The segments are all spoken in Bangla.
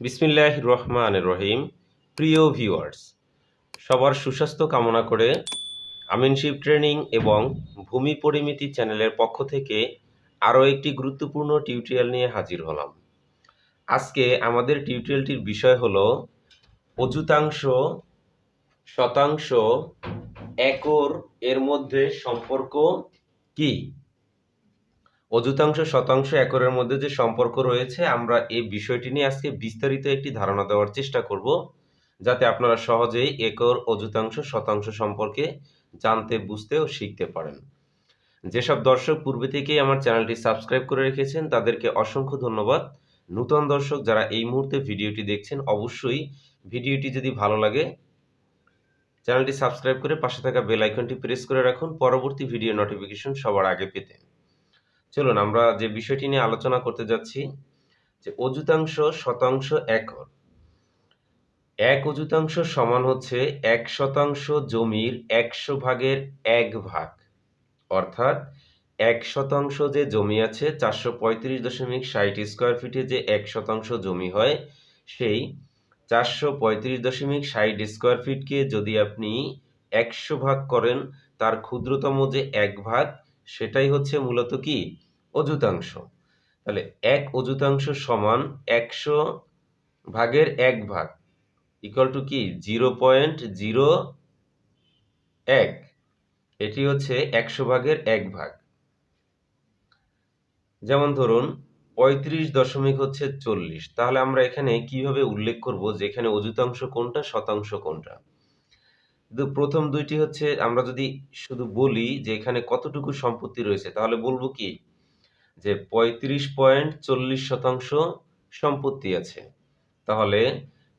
বিসমিল্লাহ রহমান রহিম। প্রিয় ভিউয়ার্স, সবার সুস্বাস্থ্য কামনা করে আমিনশিপ ট্রেনিং এবং ভূমি পরিমিতি চ্যানেলের পক্ষ থেকে আরও একটি গুরুত্বপূর্ণ টিউটোরিয়াল নিয়ে হাজির হলাম। আজকে আমাদের টিউটোরিয়ালটির বিষয় হল অযুতাংশ শতাংশ একর এর মধ্যে সম্পর্ক কি? অযুতাংশ শতাংশ একরের মধ্যে যে সম্পর্ক রয়েছে, আমরা এই বিষয়টি নিয়ে আজকে বিস্তারিত একটি ধারণা দেওয়ার চেষ্টা করব, যাতে আপনারা সহজেই একর, অযুতাংশ, শতাংশ সম্পর্কে জানতে, বুঝতে ও শিখতে পারেন। যেসব দর্শক পূর্বে থেকেই আমার চ্যানেলটি সাবস্ক্রাইব করে রেখেছেন, তাদেরকে অসংখ্য ধন্যবাদ। নূতন দর্শক যারা এই মুহূর্তে ভিডিওটি দেখছেন, অবশ্যই ভিডিওটি যদি ভালো লাগে, চ্যানেলটি সাবস্ক্রাইব করে পাশে থাকা বেল আইকনটি প্রেস করে রাখুন। পরবর্তী ভিডিও নোটিফিকেশন সবার আগে পেতে। চলুন আমরা যে বিষয়টি নিয়ে আলোচনা করতে যাচ্ছি, যে অযুতাংশ শতাংশ একর। এক অযুতাংশ সমান হচ্ছে এক শতাংশ জমির একশো ভাগের এক ভাগ। অর্থাৎ এক শতাংশ যে জমি আছে, চারশো পঁয়ত্রিশ দশমিক ষাট স্কোয়ার ফিটে যে এক শতাংশ জমি হয়, সেই চারশো পঁয়ত্রিশ দশমিক ষাট স্কোয়ার ফিটকে যদি আপনি একশো ভাগ করেন, তার ক্ষুদ্রতম যে এক ভাগ সেটাই হচ্ছে মূলত কি? অযুতাংশ। তাহলে এক অযুতাংশ সমান একশো ভাগের এক ভাগ ইকুয়াল টু কি? জিরো পয়েন্ট জিরো এক। এটি হচ্ছে একশো ভাগের এক ভাগ। যেমন ধরুন, পঁয়ত্রিশ দশমিক হচ্ছে চল্লিশ। তাহলে আমরা এখানে কীভাবে উল্লেখ করব যে এখানে অযুতাংশ কোনটা, শতাংশ কোনটা? কিন্তু প্রথম দুইটি হচ্ছে আমরা যদি শুধু বলি যে এখানে কতটুকু সম্পত্তি রয়েছে, তাহলে বলব কি? যে পঁয়ত্রিশ পয়েন্ট চল্লিশ শতাংশ সম্পত্তি আছে। তাহলে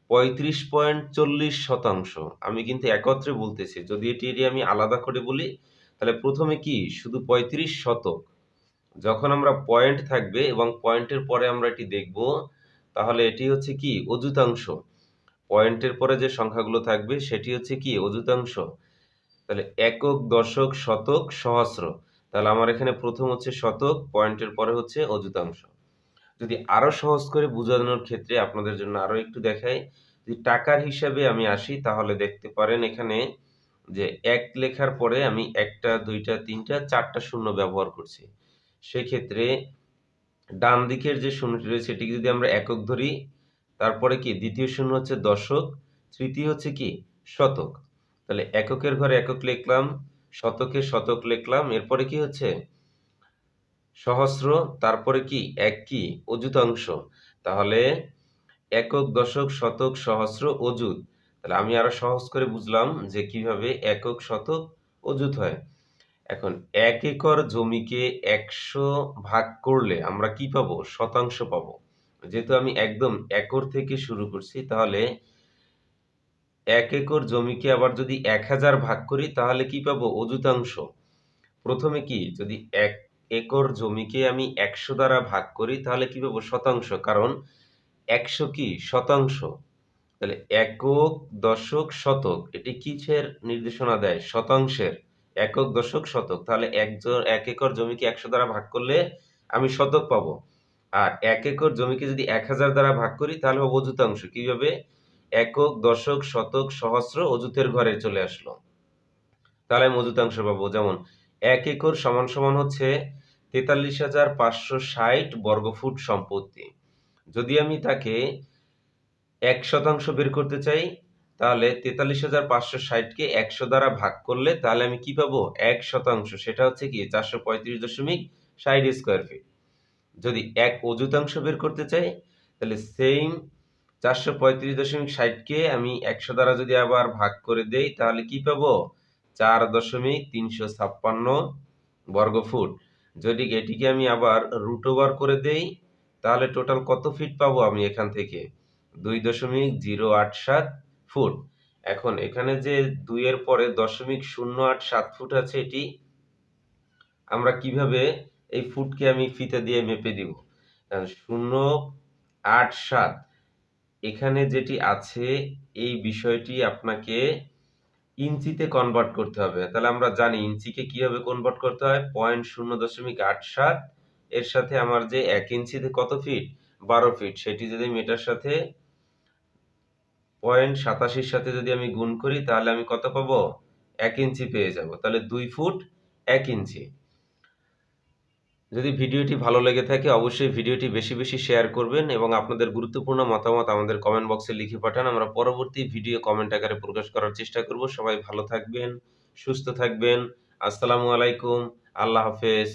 পঁয়ত্রিশ পয়েন্ট চল্লিশ শতাংশ, আমি কিন্তু একত্রে বলতেছি, যদি এটি এটি আমি আলাদা করে বলি, তাহলে প্রথমে কি? শুধু পঁয়ত্রিশ শতক। যখন আমরা পয়েন্ট থাকবে এবং পয়েন্টের পরে আমরা এটি দেখব, তাহলে এটি হচ্ছে কি? অযুতাংশ। পয়েন্টের পরে যে সংখ্যাগুলো থাকবে সেটি হচ্ছে কি? অযুতাংশ তাহলে একক, দশক, শতক, সহস্র। তাহলে আমার এখানে প্রথম হচ্ছে শতক, পয়েন্টের পরে হচ্ছে অযুতাংশ যদি আরও সহজ করে বোঝানোর ক্ষেত্রে আপনাদের জন্য আরও একটু দেখাই। যদি টাকার হিসাবে আমি আসি, তাহলে দেখতে পারেন এখানে যে এক লেখার পরে আমি একটা, দুইটা, তিনটা, চারটা শূন্য ব্যবহার করছি। সেক্ষেত্রে ডান দিকের যে শূন্যটি রয়েছে, সেটিকে যদি আমরা একক ধরি তারপরে কি? দ্বিতীয় শূন্য হচ্ছে দশক, তৃতীয় হচ্ছে কি? শতক। তাহলে এককের ঘরে একক লিখলাম, শতকে শতক লিখলাম, এরপরে কি হচ্ছে? সহস্র, তারপরে কি? এক কি? অযুতাংশ। তাহলে একক, দশক, শতক, সহস্র, অযুত। তাহলে আমি আরও সহজ করে বুঝলাম যে কীভাবে একক, শতক, অযুত হয়। এখন এক একর জমিকে একশো ভাগ করলে আমরা কি পাবো? শতাংশ পাবো। যেহেতু আমি একদম একর থেকে শুরু করছি, তাহলে এক একর জমিকে আবার যদি এক হাজার ভাগ করি, তাহলে কি পাবো? অযুতাংশ। প্রথমে কি? যদি এক একর জমিকে আমি একশো দ্বারা ভাগ করি, তাহলে কি পাবো? শতাংশ। কারণ একশো কি? শতাংশ। তাহলে একক দশক শতক। এটি কিসের নির্দেশনা দেয়? শতাংশের। একক দশক শতক। তাহলে একজন এক একর জমিকে একশো দ্বারা ভাগ করলে আমি শতক পাবো। আর এক একর জমিকে যদি এক হাজার দ্বারা ভাগ করি, তাহলে হবে অযুতাংশ কীভাবে? একক, দশক, শতক, সহস্র অযুতের ঘরে চলে আসলো। তাহলে আমি পাবো। যেমন, এক একর সমান সমান হচ্ছে তেতাল্লিশ হাজার পাঁচশো ষাট বর্গফুট সম্পত্তি। যদি আমি তাকে এক শতাংশ বের করতে চাই, তাহলে তেতাল্লিশ হাজার পাঁচশো ষাটকে একশো দ্বারা ভাগ করলে তাহলে আমি কি পাবো? এক শতাংশ। সেটা হচ্ছে কি? চারশো পঁয়ত্রিশ দশমিক ষাট স্কোয়ার ফিট যদি এক অযুতাংশ বের করতে চাই, তাহলে সেম চারশো পঁয়ত্রিশ দশমিক ষাটকে আমি একশো দ্বারা যদি আবার ভাগ করে দেই, তাহলে কি পাবো? চার দশমিক তিনশো ছাপ্পান্ন বর্গফুট। যদি এটিকে আমি আবার রুট ওভার করে দেই, তাহলে টোটাল কত ফিট পাবো আমি এখান থেকে? দুই দশমিক জিরো আট সাত ফুট। এখন এখানে যে দুইয়ের পরে দশমিক শূন্য আট সাত ফুট আছে এটি, আমরা কীভাবে এই ফুটকে আমি ফিতে দিয়ে মেপে দিব। শূন্য, আট, সাত। এখানে যেটি আছে, এই বিষয়টি আপনাকে ইঞ্চিতে কনভার্ট করতে হবে। তাহলে আমরা জানি ইঞ্চিকে কীভাবে কনভার্ট করতে হয়। পয়েন্ট শূন্য দশমিক আট সাত। এর সাথে আমার যে এক ইঞ্চিতে কত ফিট? বারো ফিট। সেটি যদি আমি এটার সাথে পয়েন্ট সাতাশির সাথে যদি আমি গুণ করি, তাহলে আমি কত পাবো? এক ইঞ্চি পেয়ে যাব। তাহলে দুই ফুট এক ইঞ্চি। যদি ভিডিওটি ভালো লেগে থাকে, অবশ্যই ভিডিওটি বেশি বেশি শেয়ার করবেন এবং আপনাদের গুরুত্বপূর্ণ মতামত আমাদের কমেন্ট বক্সে লিখে পাঠান। আমরা পরবর্তী ভিডিও কমেন্ট আকারে প্রকাশ করার চেষ্টা করব। সবাই ভালো থাকবেন, সুস্থ থাকবেন। আসসালামু আলাইকুম। আল্লাহ হাফেজ।